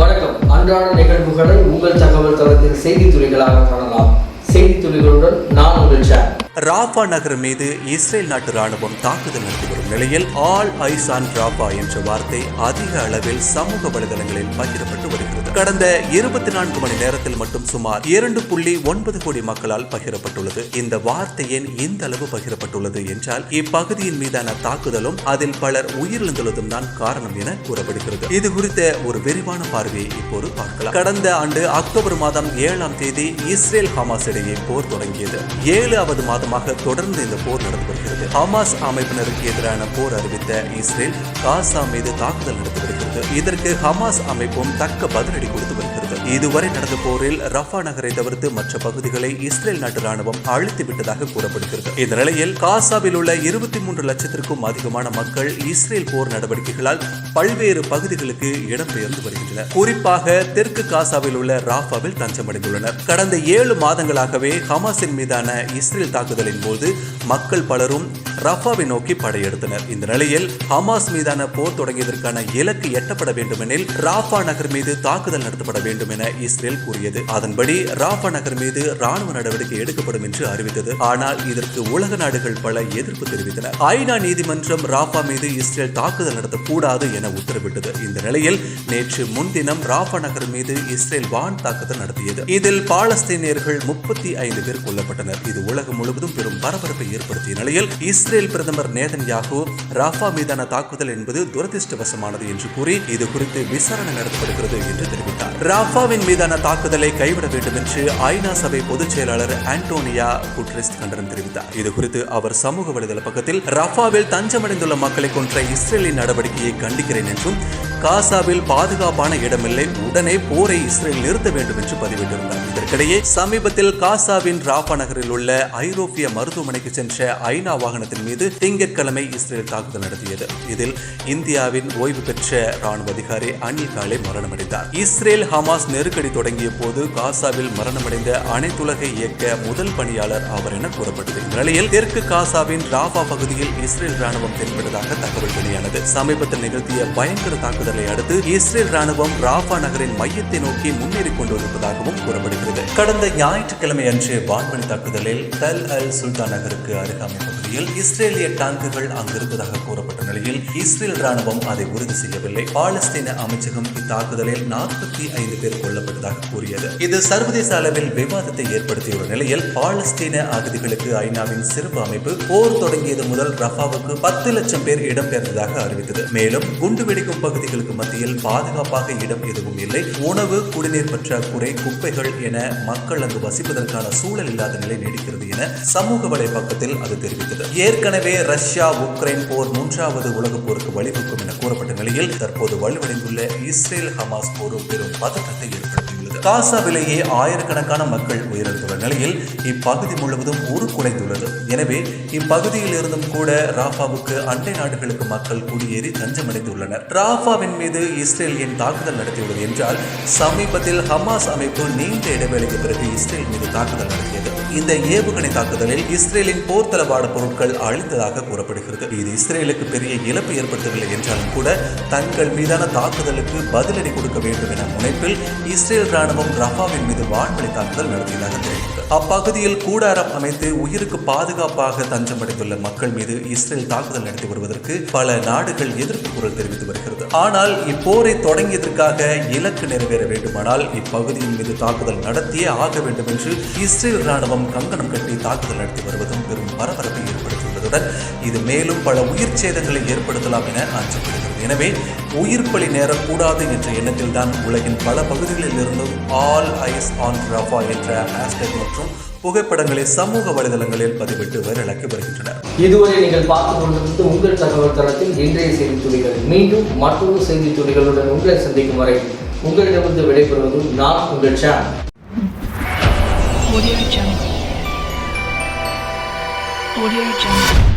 வணக்கம். அன்றாட நிகழ்வுகளை உங்கள் தகவல் தளத்தில் செய்தி துளிகளாக காணலாம். செய்தி துளிகளுடன் நான் உங்கள் சேர் ராஃபா நகர் மீது இஸ்ரேல் நாட்டு ராணுவம் தாக்குதல் நடத்தி வரும் நிலையில் ஆல் ஐஸ் ஆன் ராஃபா என்ற வார்த்தை அதிக அளவில் சமூக வலைதளங்களில் பகிரப்பட்டு வருகிறது. கடந்த இருபத்தி நான்கு மணி நேரத்தில் மட்டும் சுமார் இரண்டு புள்ளி ஒன்பது கோடி மக்களால் பகிரப்பட்டுள்ளது. இந்த வார்த்தை ஏன் இந்த அளவு பகிரப்பட்டுள்ளது என்றால் இப்பகுதியின் மீதான தாக்குதலும் அதில் பலர் உயிரிழந்துள்ளதும் தான் காரணம் என கூறப்படுகிறது. இது குறித்த ஒரு விரிவான பார்வையை இப்போது பார்க்கலாம். கடந்த ஆண்டு அக்டோபர் மாதம் ஏழாம் தேதி இஸ்ரேல் ஹமாஸ் இடையே போர் தொடங்கியது. ஏழாவது மாதமாக தொடர்ந்து இந்த போர் நடந்து வருகிறது ஹமாஸ் அமைப்பினருக்கு எதிரான போர் அறிவித்த இஸ்ரேல் காசா மீது தாக்குதல் நடத்தி வருகிறது. இதற்கு ஹமாஸ் அமைப்பும் தக்க பதிலடி கொடுத்து வருகிறது. இதுவரை நடந்த போரில் ரஃபா நகரை தவிர்த்து மற்ற பகுதிகளை இஸ்ரேல் நாட்டு ராணுவம் அழித்து விட்டதாக கூறப்படுகிறது. இந்த நிலையில் காசாவில் உள்ள இருபத்தி மூன்று லட்சத்திற்கும் அதிகமான மக்கள் இஸ்ரேல் போர் நடவடிக்கைகளால் பல்வேறு பகுதிகளுக்கு இடம்பெயர்ந்து வருகின்றனர். குறிப்பாக தெற்கு காசாவில் உள்ள ராஃபாவில் தஞ்சமடைந்துள்ளனர். கடந்த ஏழு மாதங்களாகவே ஹமாஸின் மீதான இஸ்ரேல் தாக்குதலின் போது மக்கள் பலரும் ரஃபாவை நோக்கி படையெடுத்தனர். இந்த நிலையில் ஹமாஸ் மீதான போர் தொடங்கியதற்கான இலக்கு எட்டப்பட வேண்டுமெனில் ராஃபா நகர் மீது தாக்குதல் நடத்தப்பட வேண்டும் என இஸ்ரேல் கூறியது. அதன்படி ராஃபா நகர் மீது ராணுவ நடவடிக்கை எடுக்கப்படும் என்று அறிவித்தது. ஆனால் இதற்கு உலக நாடுகள் பல எதிர்ப்பு தெரிவித்தன. ஐநா நீதிமன்றம் ராஃபா மீது இஸ்ரேல் தாக்குதல் நடத்தக்கூடாது என உத்தரவிட்டது. இந்த நிலையில் நேற்று முன்தினம் ராஃபா நகர் மீது இஸ்ரேல் வான் தாக்குதல் நடத்தியது. இதில் பாலஸ்தீனியர்கள் முப்பத்தி ஐந்து பேர் கொல்லப்பட்டனர். இது உலகம் முழுவதும் பெரும் பரபரப்பை ஏற்படுத்திய நிலையில் இஸ்ரேல் பிரதமர் நேதன் யாகு ராஃபா மீதான தாக்குதல் என்பது துரதிருஷ்டவசமானது என்று கூறி இது குறித்து விசாரணை நடத்தப்படுகிறது என்று தெரிவித்தார். ராஃபா ராஃபாவின் மீதான தாக்குதலை கைவிட வேண்டும் என்று ஐநா சபை பொதுச் செயலாளர் ஆண்டோனியா குட்ரிஸ் கண்டனம் தெரிவித்தார். இது குறித்து அவர் சமூக வலைதள பக்கத்தில் ரஃபாவில் தஞ்சமடைந்துள்ள மக்களை கொன்ற இஸ்ரேலின் நடவடிக்கையை கண்டிக்கிறேன் என்றும் காசாவில் பாதுகாப்பான இடமில்லை. உடனே போரை இஸ்ரேல் நிறுத்த வேண்டும் என்று பதிவிட்டிருந்தார். இதற்கிடையே சமீபத்தில் காசாவின் ராபா நகரில் உள்ள ஐரோப்பிய மருத்துவமனைக்கு சென்ற ஐநா வாகனத்தின் மீது திங்கட்கிழமை இஸ்ரேல் தாக்குதல் நடத்தியது. இதில் இந்தியாவின் ஓய்வு பெற்ற ராணுவ அதிகாரி அனில் காலே மரணமடைந்தார். இஸ்ரேல் ஹமாஸ் நெருக்கடி தொடங்கிய போது காசாவில் மரணமடைந்த அனைத்துலக இயக்க முதல் பணியாளர் அவர் என கூறப்பட்டது. நிலையில் தெற்கு காசாவின் ராபா பகுதியில் இஸ்ரேல் ராணுவம் தென்படுவதாக தகவல் வெளியானது. சமீபத்தில் நிகழ்த்திய பயங்கர தாக்குதல் அடுத்து இஸ்ரேல் ராணுவம் ராஃபா நகரின் மையத்தை நோக்கி முன்னேறி கொண்டிருப்பதாகவும் கூறப்படுகிறது. கடந்த ஞாயிற்றுக்கிழமை அன்று வான்வழி தாக்குதலில் தல் அல் சுல்தான் நகருக்கு அருகாமை பகுதியில் இஸ்ரேலிய டாங்குகள் அங்கிருப்பதாக கூறப்பட்ட நிலையில் இஸ்ரேல் ராணுவம் அதை உறுதி செய்யவில்லை. பாலஸ்தீன அமைச்சகம் இத்தாக்குதலில் நாற்பத்தி ஐந்து பேர் கொல்லப்பட்டதாக கூறியது. இது சர்வதேச அளவில் விவாதத்தை ஏற்படுத்தியுள்ள நிலையில் பாலஸ்தீன அகதிகளுக்கு ஐநாவின் சிறப்பு அமைப்பு போர் தொடங்கியது முதல் ரஃபாவுக்கு பத்து லட்சம் பேர் இடம்பெயர்ந்ததாக அறிவித்தது. மேலும் குண்டு வெடிக்கும் பகுதிகளுக்கு மத்தியில் பாதுகாப்பாக இடம் எதுவும் இல்லை. உணவு குடிநீர் பற்றாக்குறை குப்பைகள் என மக்கள் அங்கு வசிப்பதற்கான சூழல் இல்லாத நிலை நீடிக்கிறது என சமூக வலைப்பக்கத்தில் அது தெரிவித்தது. ஏற்கனவே ரஷ்யா உக்ரைன் போர் மூன்றாவது உலகப் போருக்கு வழிவகுக்கும் என கூறப்பட்ட நிலையில் தற்போது வலுவடைந்துள்ள இஸ்ரேல் ஹமாஸ் போரும் பெரும் பதற்றத்தை காசாவிலேயே ஆயிரக்கணக்கான மக்கள் உயிரிழந்துள்ள நிலையில் இப்பகுதி முழுவதும் உருக்குலைந்துள்ளது எனவே இப்பகுதியில் இருந்தும் கூட ராஃபாவுக்கு அண்டை நாடுகளுக்கு மக்கள் குடியேறி தஞ்சமடைந்துள்ளனர். ராஃபாவின் மீது இஸ்ரேல் தாக்குதல் நடத்தியுள்ளது என்றால் சமீபத்தில் ஹமாஸ் அமைப்பு நீண்ட இடைவேளைக்கு பிறகு இஸ்ரேல் மீது தாக்குதல் நடத்தியது. இந்த ஏவுகணை தாக்குதலில் இஸ்ரேலின் போர் தளவாட பொருட்கள் அழிந்ததாக கூறப்படுகிறது. இது இஸ்ரேலுக்கு பெரிய இழப்பு ஏற்படுத்தவில்லை என்றாலும் கூட தங்கள் மீதான தாக்குதலுக்கு பதிலடி கொடுக்க வேண்டும் என முனைப்பில் இஸ்ரேல் ராணுவம் ரஃபாவின் மீது வான்வழி தாக்குதல் நடத்தியதாக தெரிவித்தது அப்பகுதியில் கூடாரம் அமைத்து உயிருக்கு பாதுகாப்பாக தஞ்சமடைந்துள்ள மக்கள் மீது இஸ்ரேல் தாக்குதல் நடத்தி வருவதற்கு பல நாடுகள் எதிர்ப்பு குரல் தெரிவித்து வருகிறது. ஆனால் இப்போரை தொடங்கியதற்காக இலக்கு நிறைவேற வேண்டுமானால் இப்பகுதியின் மீது தாக்குதல் நடத்தியே ஆக வேண்டும் என்று இஸ்ரேல் ராணுவம் கங்கணம் கட்டி தாக்குதல் நடத்தி வருவதும் பெரும் பரபரப்பை ஏற்படுத்தியுள்ளதுடன் இது மேலும் பல உயிர் சேதங்களை ஏற்படுத்தலாம் என அஞ்சப்படுகிறது. எனவே உயிர் பலி நேரக்கூடாது என்ற எண்ணத்தில் தான் உலகின் பல பகுதிகளில் இருந்தும் ஆல் ஐஸ் ஆன் ரஃபா என்ற ஹேஷ்டேக் மற்றும் புகைப்படங்களை சமூக வலைதளங்களில் பதிவிட்டு வைரலாக்கி வருகின்றனர். இதுவரை நீங்கள் பார்த்து கொண்டிருந்தது உங்கள் தகவல் தளத்தில் இன்றைய செய்தி துளிகள். மீண்டும் மற்றொரு செய்தி துளிகளுடன் உங்களை சந்திக்கும் வரை உங்களிடமிருந்து விடைபெறுவது நான் உங்கள் சேனல். Audio Jungle.